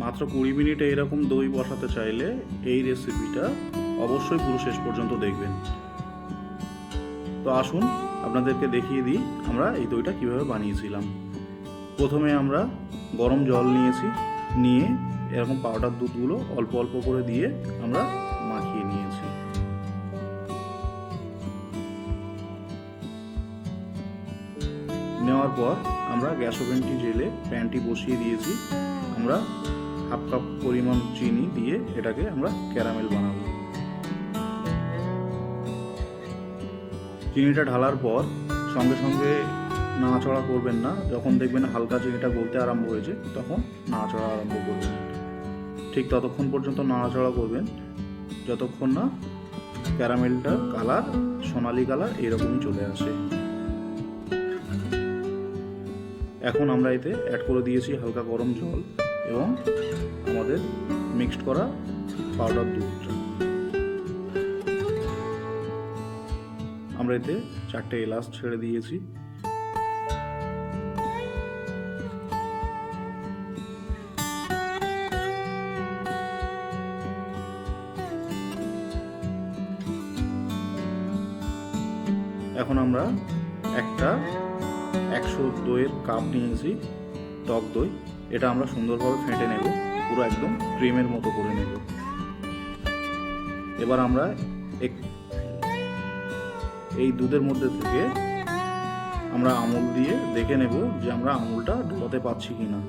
মাত্র কুড়ি মিনিটে এরকম দই বসাতে চাইলে এই রেসিপিটা অবশ্যই পুরো শেষ পর্যন্ত দেখবেন। তো আসুন, আপনাদেরকে দেখিয়ে দিই আমরা এই দইটা কীভাবে বানিয়েছিলাম। প্রথমে আমরা গরম জল নিয়েছি, নিয়ে এরকম পাউডার দুধগুলো অল্প অল্প করে দিয়ে আমরা মাখিয়ে নিয়েছি। নেওয়ার পর আমরা গ্যাস ওভেনটি জেলে প্যানটি বসিয়ে দিয়েছি। আমরা হাফ কাপ পরিমাণ চিনি দিয়ে এটাকে আমরা ক্যারামেল বানাবো। চিনিটা ঢালার পর সঙ্গে সঙ্গে নাড়াচড়া করবেন না। যখন দেখবেন হালকা চিনিটা গলতে আরম্ভ হয়েছে, তখন নাড়াচড়া আরম্ভ করবেন। ঠিক ততক্ষণ পর্যন্ত নাড়াচড়া করবেন। যতক্ষণ না ক্যারামেলটার কালার, সোনালি কালার এরকমই চলে আসে। এখন আমরা এতে অ্যাড করে দিয়েছি হালকা গরম জল। এবং আমাদের মিক্সড করা পাউডার দুধটা। আমরা এতে চারটে এলাচ ছেড়ে দিয়েছি। এখন আমরা একটা একশো দইয়ের কাপ নিয়েছি, টক দই। এটা আমরা সুন্দরভাবে ফেটে নেব, পুরো একদম ক্রিমের মতো করে নেব। এবার আমরা এই দুধের মধ্যে থেকে আমরা আমুল দিয়ে দেখে নেব যে আমরা আমুলটা ঢোকাতে পারছি কি না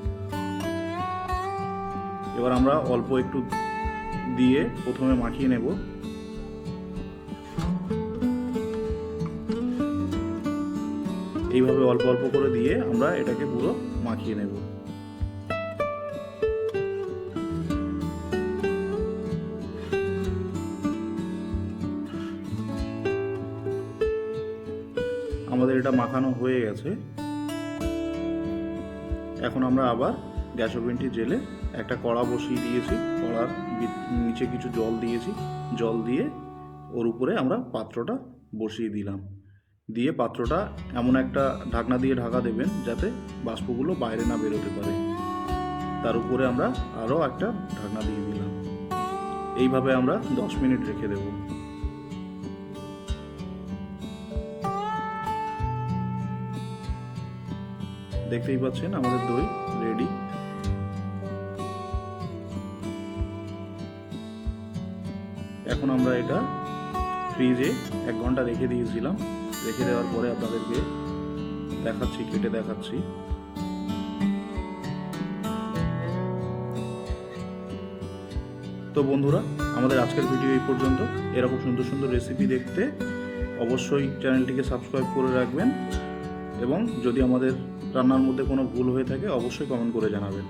এবার আমরা অল্প একটু দিয়ে প্রথমে মাখিয়ে নেব। এইভাবে অল্প অল্প করে দিয়ে আমরা এটাকে পুরো মাখিয়ে নেব। আমাদের এটা মাখানো হয়ে গেছে। এখন আমরা আবার গ্যাস ওভেনটি জেলে একটা কড়া বসিয়ে দিয়েছি। কড়ার নিচে কিছু জল দিয়েছি। জল দিয়ে ওর উপরে আমরা পাত্রটা বসিয়ে দিলাম। দিয়ে পাত্রটা এমন একটা ঢাকনা দিয়ে ঢাকা দেবেন যাতে বাষ্পগুলো বাইরে না বেরোতে পারে। তার উপরে আমরা আরও একটা ঢাকনা দিয়ে দিলাম। এইভাবে আমরা দশ মিনিট রেখে দেব। দেখতেই পাচ্ছেন, আমাদের দই রেডি এখন আমরা এটা ফ্রিজে এক ঘণ্টা রেখে দিয়েছিলাম। রেখে দেওয়ার পরে আপনাদেরকে দেখাচ্ছি, কেটে দেখাচ্ছি। তো বন্ধুরা, আমাদের আজকের ভিডিও এই পর্যন্ত। এরকম সুন্দর সুন্দর রেসিপি দেখতে অবশ্যই চ্যানেলটিকে সাবস্ক্রাইব করে রাখবেন। এবং যদি আমাদের রান্নার মধ্যে কোনো ভুল হয়ে থাকে অবশ্যই কমেন্ট করে জানাবেন।